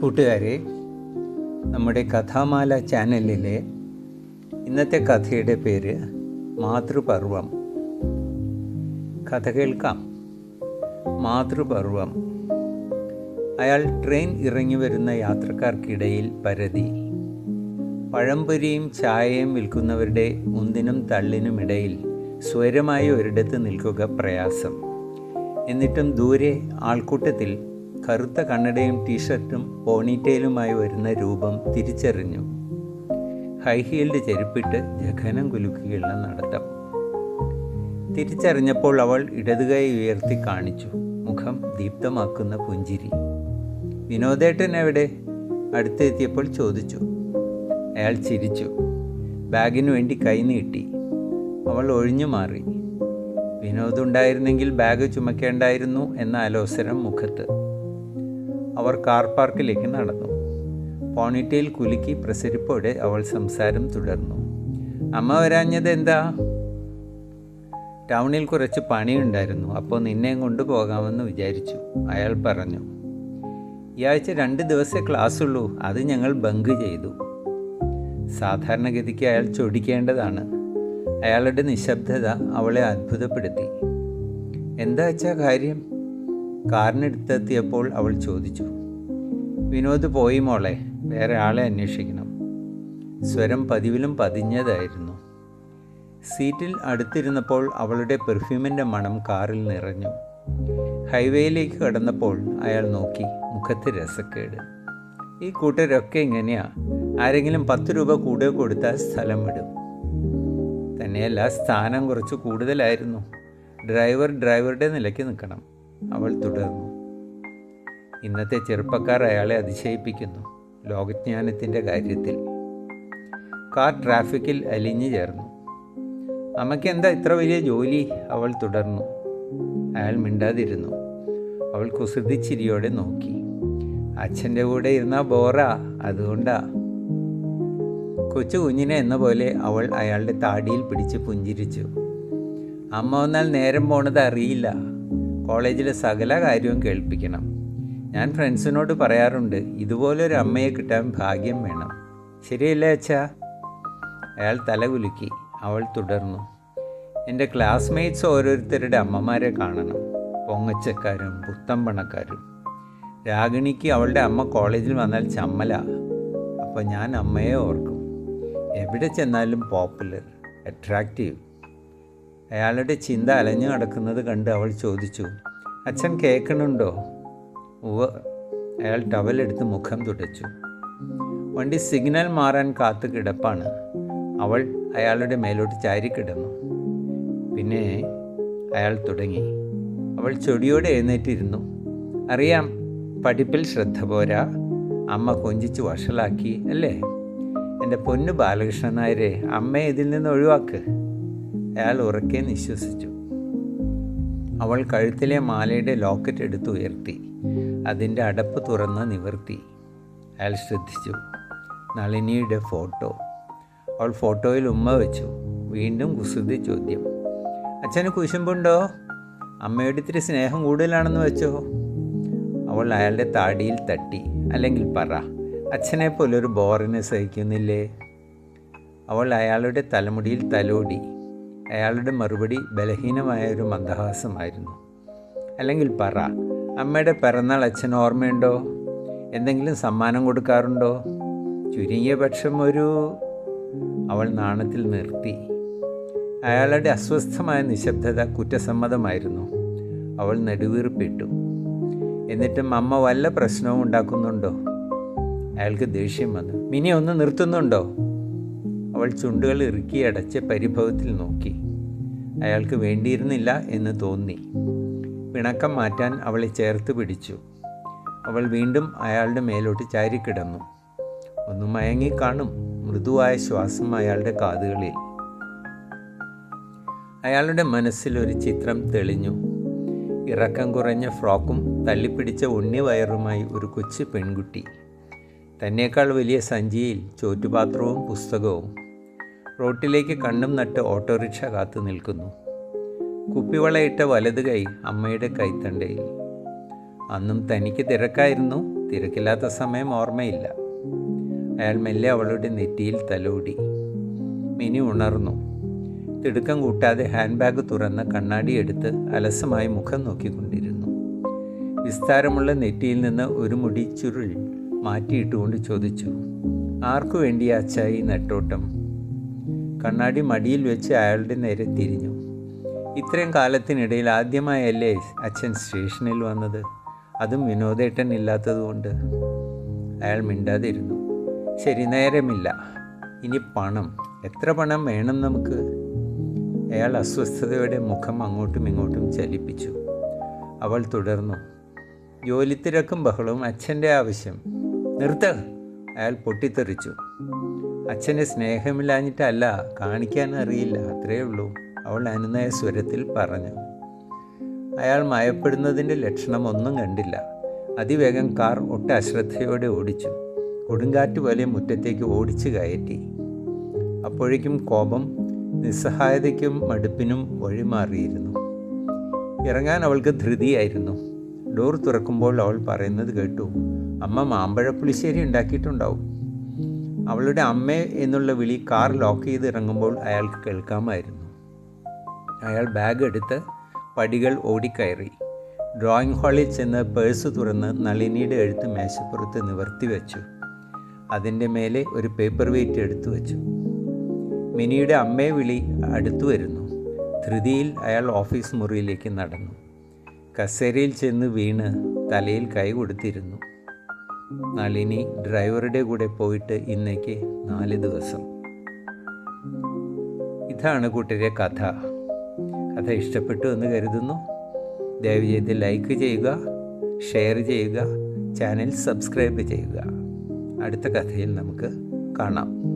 കൂട്ടുകാരെ നമ്മുടെ കഥാമാല ചാനലിലെ ഇന്നത്തെ കഥയുടെ പേര് മാതൃപർവം. കഥ കേൾക്കാം. മാതൃപർവം. അയാൾ ട്രെയിൻ ഇറങ്ങി വരുന്ന യാത്രക്കാർക്കിടയിൽ പരതി. പഴംപൊരിയും ചായയും വിൽക്കുന്നവരുടെ മുന്തിനും തള്ളിനുമിടയിൽ സ്വരമായി ഒരിടത്ത് നിൽക്കുക പ്രയാസം. എന്നിട്ടും ദൂരെ ആൾക്കൂട്ടത്തിൽ കറുത്ത കണ്ണടയും ടീഷർട്ടും പോണിറ്റെയിലുമായി വരുന്ന രൂപം തിരിച്ചറിഞ്ഞു. ഹൈഹീൽഡ് ചെരുപ്പിട്ട് ജഘനം കുലുക്കുകയുള്ള നടത്തം. തിരിച്ചറിഞ്ഞപ്പോൾ അവൾ ഇടതുകൈ ഉയർത്തി കാണിച്ചു. മുഖം ദീപ്തമാക്കുന്ന പുഞ്ചിരി. വിനോദേട്ടൻ എവിടെ? അടുത്തെത്തിയപ്പോൾ ചോദിച്ചു. അയാൾ ചിരിച്ചു. ബാഗിനു വേണ്ടി കൈ നീട്ടി. അവൾ ഒഴിഞ്ഞു മാറി. വിനോദുണ്ടായിരുന്നെങ്കിൽ ബാഗ് ചുമക്കേണ്ടായിരുന്നു എന്ന അലോസരം മുഖത്ത്. അവർ കാർ പാർക്കിലേക്ക് നടന്നു. പോണിറ്റയിൽ കുലുക്കി പ്രസരിപ്പോടെ അവൾ സംസാരം തുടർന്നു. അമ്മ വരാഞ്ഞത് എന്താ? ടൗണിൽ കുറച്ച് പണിയുണ്ടായിരുന്നു. അപ്പോൾ നിന്നെയും കൊണ്ടുപോകാമെന്ന് വിചാരിച്ചു അയാൾ പറഞ്ഞു. ഈ ആഴ്ച രണ്ട് ദിവസേ ക്ലാസ് ഉള്ളൂ അത് ഞങ്ങൾ ബങ്ക് ചെയ്തു. സാധാരണഗതിക്ക് അയാൾ ചൊടിക്കേണ്ടതാണ്. അയാളുടെ നിശബ്ദത അവളെ അത്ഭുതപ്പെടുത്തി. എന്താ വെച്ചാ കാര്യം? കാറിനടുത്തെത്തിയപ്പോൾ അവൾ ചോദിച്ചു വിനോദ് പോയി മോളെ വേറെ ആളെ അന്വേഷിക്കണം. സ്വരം പതിവിലും പതിഞ്ഞതായിരുന്നു. സീറ്റിൽ അടുത്തിരുന്നപ്പോൾ അവളുടെ പെർഫ്യൂമിന്റെ മണം കാറിൽ നിറഞ്ഞു. ഹൈവേയിലേക്ക് കടന്നപ്പോൾ അയാൾ നോക്കി മുഖത്ത് രസക്കേട്. ഈ കൂട്ടരൊക്കെ ഇങ്ങനെയാ ആരെങ്കിലും പത്ത് രൂപ കൂടെ കൊടുത്താൽ സ്ഥലം വിടും. തന്നെയല്ല സ്ഥാനം കുറച്ച് കൂടുതലായിരുന്നു. ഡ്രൈവർ ഡ്രൈവറുടെ നിലയ്ക്ക് നിൽക്കണം. അവൾ തുടർന്നു. ഇന്നത്തെ ചെറുപ്പക്കാർ അയാളെ അതിശയിപ്പിക്കുന്നു ലോകജ്ഞാനത്തിന്റെ കാര്യത്തിൽ. കാർ ട്രാഫിക്കിൽ അലിഞ്ഞു ചേർന്നു. അമ്മയ്ക്ക് എന്താ ഇത്ര വലിയ ജോലി? അവൾ തുടർന്നു. അയാൾ മിണ്ടാതിരുന്നു. അവൾ കുസൃതിച്ചിരിയോടെ നോക്കി. അച്ഛന്റെ കൂടെ ഇരുന്ന ബോറാ അതുകൊണ്ടാ. കൊച്ചു കുഞ്ഞിനെ എന്ന പോലെ അവൾ അയാളുടെ താടിയിൽ പിടിച്ച് പുഞ്ചിരിച്ചു. അമ്മ വന്നാൽ നേരം പോണത് അറിയില്ല. കോളേജിലെ സകല കാര്യവും കേൾപ്പിക്കണം. ഞാൻ ഫ്രണ്ട്സിനോട് പറയാറുണ്ട് ഇതുപോലൊരു അമ്മയെ കിട്ടാൻ ഭാഗ്യം വേണം. ശരിയല്ലേ അച്ഛാ? അയാൾ തല കുലുക്കി അവൾ തുടർന്നു. എന്റെ ക്ലാസ്മേറ്റ്സ് ഓരോരുത്തരുടെ അമ്മമാരെ കാണണം പൊങ്ങച്ചക്കാരും പുത്തമ്പണക്കാരും. രാഗിണിക്ക് അവളുടെ അമ്മ കോളേജിൽ വന്നാൽ ചമ്മല അപ്പോൾ ഞാൻ അമ്മയെ ഓർക്കും. എവിടെ ചെന്നാലും പോപ്പുലർ അട്രാക്റ്റീവ്. അയാളുടെ ചിന്ത അലഞ്ഞു നടക്കുന്നത് കണ്ട് അവൾ ചോദിച്ചു അച്ഛൻ കേൾക്കണുണ്ടോ ഉവ അയാൾ ടവലെടുത്ത് മുഖം തുടച്ചു. വണ്ടി സിഗ്നൽ മാറാൻ കാത്തു കിടപ്പാണ്. അവൾ അയാളുടെ മേലോട്ട് ചാരിക്കിടന്നു പിന്നെ അയാൾ തുടങ്ങി. അവൾ ചൊടിയോടെ എഴുന്നേറ്റിരുന്നു. അറിയാം പഠിപ്പിൽ ശ്രദ്ധ പോരാ. അമ്മ കൊഞ്ചിച്ച് വഷളാക്കി അല്ലേ? എന്റെ പൊന്നു ബാലകൃഷ്ണൻ നായരെ അമ്മയെ ഇതിൽ നിന്ന് ഒഴിവാക്ക്. അയാൾ ഉറക്കെ നിശ്വസിച്ചു. അവൾ കഴുത്തിലെ മാലയുടെ ലോക്കറ്റ് എടുത്ത് ഉയർത്തി. അതിന്റെ അടപ്പ് തുറന്ന് നിവർത്തി. അയാൾ ശ്രദ്ധിച്ചു. നളിനിയുടെ ഫോട്ടോ. അവൾ ഫോട്ടോയിൽ ഉമ്മ വെച്ചു. വീണ്ടും കുസൃതി ചോദ്യം. അച്ഛന് കുശുമ്പുണ്ടോ? അമ്മയുടെ ഇത്തിരി സ്നേഹം കൂടുതലാണെന്ന് വെച്ചോ? അവൾ അയാളുടെ താടിയിൽ തട്ടി. അല്ലെങ്കിൽ പറ അച്ഛനെ പോലൊരു ബോറിനെ സഹിക്കുന്നില്ലേ? അവൾ അയാളുടെ തലമുടിയിൽ തലോടി. അയാളുടെ മറുപടി ബലഹീനമായ ഒരു മന്ദഹാസമായിരുന്നു. അല്ലെങ്കിൽ പറ അമ്മയുടെ പിറന്നാൾ അച്ഛൻ ഓർമ്മയുണ്ടോ? എന്തെങ്കിലും സമ്മാനം കൊടുക്കാറുണ്ടോ? ചുരുങ്ങിയ പക്ഷം ഒരു അവൾ നാണത്തിൽ നിർത്തി. അയാളുടെ അസ്വസ്ഥമായ നിശബ്ദത കുറ്റസമ്മതമായിരുന്നു. അവൾ നെടുവീർപ്പിട്ടു. എന്നിട്ടും അമ്മ വല്ല പ്രശ്നവും ഉണ്ടാക്കുന്നുണ്ടോ? അയാൾക്ക് ദേഷ്യം വന്നു. മിനി ഒന്ന് നിർത്തുന്നുണ്ടോ? അവൾ ചുണ്ടുകൾ ഇറുക്കി അടച്ച് പരിഭവത്തിൽ നോക്കി. അയാൾക്ക് വേണ്ടിയിരുന്നില്ല എന്ന് തോന്നി. പിണക്കം മാറ്റാൻ അവളെ ചേർത്ത് പിടിച്ചു. അവൾ വീണ്ടും അയാളുടെ മേലോട്ട് ചാരിക്കിടന്നു ഒന്ന് മയങ്ങി കാണും മൃദുവായ ശ്വാസം അയാളുടെ കാതുകളിൽ. അയാളുടെ മനസ്സിൽ ഒരു ചിത്രം തെളിഞ്ഞു. ഇറക്കം കുറഞ്ഞ ഫ്രോക്കും തള്ളിപ്പിടിച്ച ഉണ്ണിവയറുമായി ഒരു കൊച്ചു പെൺകുട്ടി. തന്നേക്കാൾ വലിയ സഞ്ചിയിൽ ചോറ്റുപാത്രവും പുസ്തകവും. റോട്ടിലേക്ക് കണ്ണും നട്ട് ഓട്ടോറിക്ഷ കാത്തു നിൽക്കുന്നു. കുപ്പിവളയിട്ട വലത് കൈ അമ്മയുടെ കൈത്തണ്ടയിൽ. അന്നും തനിക്ക് തിരക്കായിരുന്നു. തിരക്കില്ലാത്ത സമയം ഓർമ്മയില്ല. അയാൾ മെല്ലെ അവളുടെ നെറ്റിയിൽ തലോടി. മിനി ഉണർന്നു. തിടുക്കം കൂട്ടാതെ ഹാൻഡ് ബാഗ് തുറന്ന് കണ്ണാടി എടുത്ത് അലസമായി മുഖം നോക്കിക്കൊണ്ടിരുന്നു. വിസ്താരമുള്ള നെറ്റിയിൽ നിന്ന് ഒരു മുടി ചുരുൾ മാറ്റിയിട്ടുകൊണ്ട് ചോദിച്ചു ആർക്കു വേണ്ടിയാ അച്ചായി നെട്ടോട്ടം? കണ്ണാടി മടിയിൽ വെച്ച് അയാളുടെ നേരെ തിരിഞ്ഞു. ഇത്രയും കാലത്തിനിടയിൽ ആദ്യമായല്ലേ അച്ഛൻ സ്റ്റേഷനിൽ വന്നത്? അതും വിനോദേട്ടൻ ഇല്ലാത്തതുകൊണ്ട്. അയാൾ മിണ്ടാതിരുന്നു. ശരി നേരമില്ല. ഇനി പണം. എത്ര പണം വേണം നമുക്ക്? അയാൾ അസ്വസ്ഥതയോടെ മുഖം അങ്ങോട്ടും ഇങ്ങോട്ടും ചലിപ്പിച്ചു. അവൾ തുടർന്നു. ജോലിത്തിരക്കും ബഹളവും അച്ഛന്റെ ആവശ്യം. നിർത്ത. അയാൾ പൊട്ടിത്തെറിച്ചു. അച്ഛനെ സ്നേഹമില്ലാഞ്ഞിട്ടല്ല കാണിക്കാൻ അറിയില്ല അത്രയേ ഉള്ളൂ അവൾ അനുനയ സ്വരത്തിൽ പറഞ്ഞു. അയാൾ മയപ്പെടുന്നതിന്റെ ലക്ഷണമൊന്നും കണ്ടില്ല. അതിവേഗം കാർ ഒട്ട അശ്രദ്ധയോടെ ഓടിച്ചു. കൊടുങ്കാറ്റ് പോലെ മുറ്റത്തേക്ക് ഓടിച്ചു കയറ്റി. അപ്പോഴേക്കും കോപം നിസ്സഹായതയ്ക്കും മടുപ്പിനും വഴിമാറിയിരുന്നു. ഇറങ്ങാൻ അവൾക്ക് ധൃതിയായിരുന്നു. ഡോർ തുറക്കുമ്പോൾ അവൾ പറയുന്നത് കേട്ടു അമ്മ മാമ്പഴപ്പുളിശ്ശേരി ഉണ്ടാക്കിയിട്ടുണ്ടാവും. അവളുടെ അമ്മ എന്നുള്ള വിളി കാർ ലോക്ക് ചെയ്ത് ഇറങ്ങുമ്പോൾ അയാൾക്ക് കേൾക്കാമായിരുന്നു. അയാൾ ബാഗ് എടുത്ത് പടികൾ ഓടിക്കയറി. ഡ്രോയിങ് ഹാളിൽ ചെന്ന് പേഴ്സ് തുറന്ന് നളിനിയുടെ എഴുത്ത് മേശപ്പുറത്ത് നിവർത്തി വെച്ചു. അതിന്റെ മേലെ ഒരു പേപ്പർ വെയിറ്റ് എടുത്തു വെച്ചു. മിനിയുടെ അമ്മയെ വിളി അടുത്തു വരുന്നു. ധൃതിയിൽ അയാൾ ഓഫീസ് മുറിയിലേക്ക് നടന്നു. കസേരയിൽ ചെന്ന് വീണ് തലയിൽ കൈ കൊടുത്തിരുന്നു. നളിനി ഡ്രൈവറുടെ കൂടെ പോയിട്ട് ഇന്നേക്ക് നാല് ദിവസം. ഇതാണ് കൂട്ടരെ കഥ. കഥ ഇഷ്ടപ്പെട്ടു എന്ന് കരുതുന്നു. ദയവ് ചെയ്ത് ലൈക്ക് ചെയ്യുക ഷെയർ ചെയ്യുക ചാനൽ സബ്സ്ക്രൈബ് ചെയ്യുക. അടുത്ത കഥയിൽ നമുക്ക് കാണാം.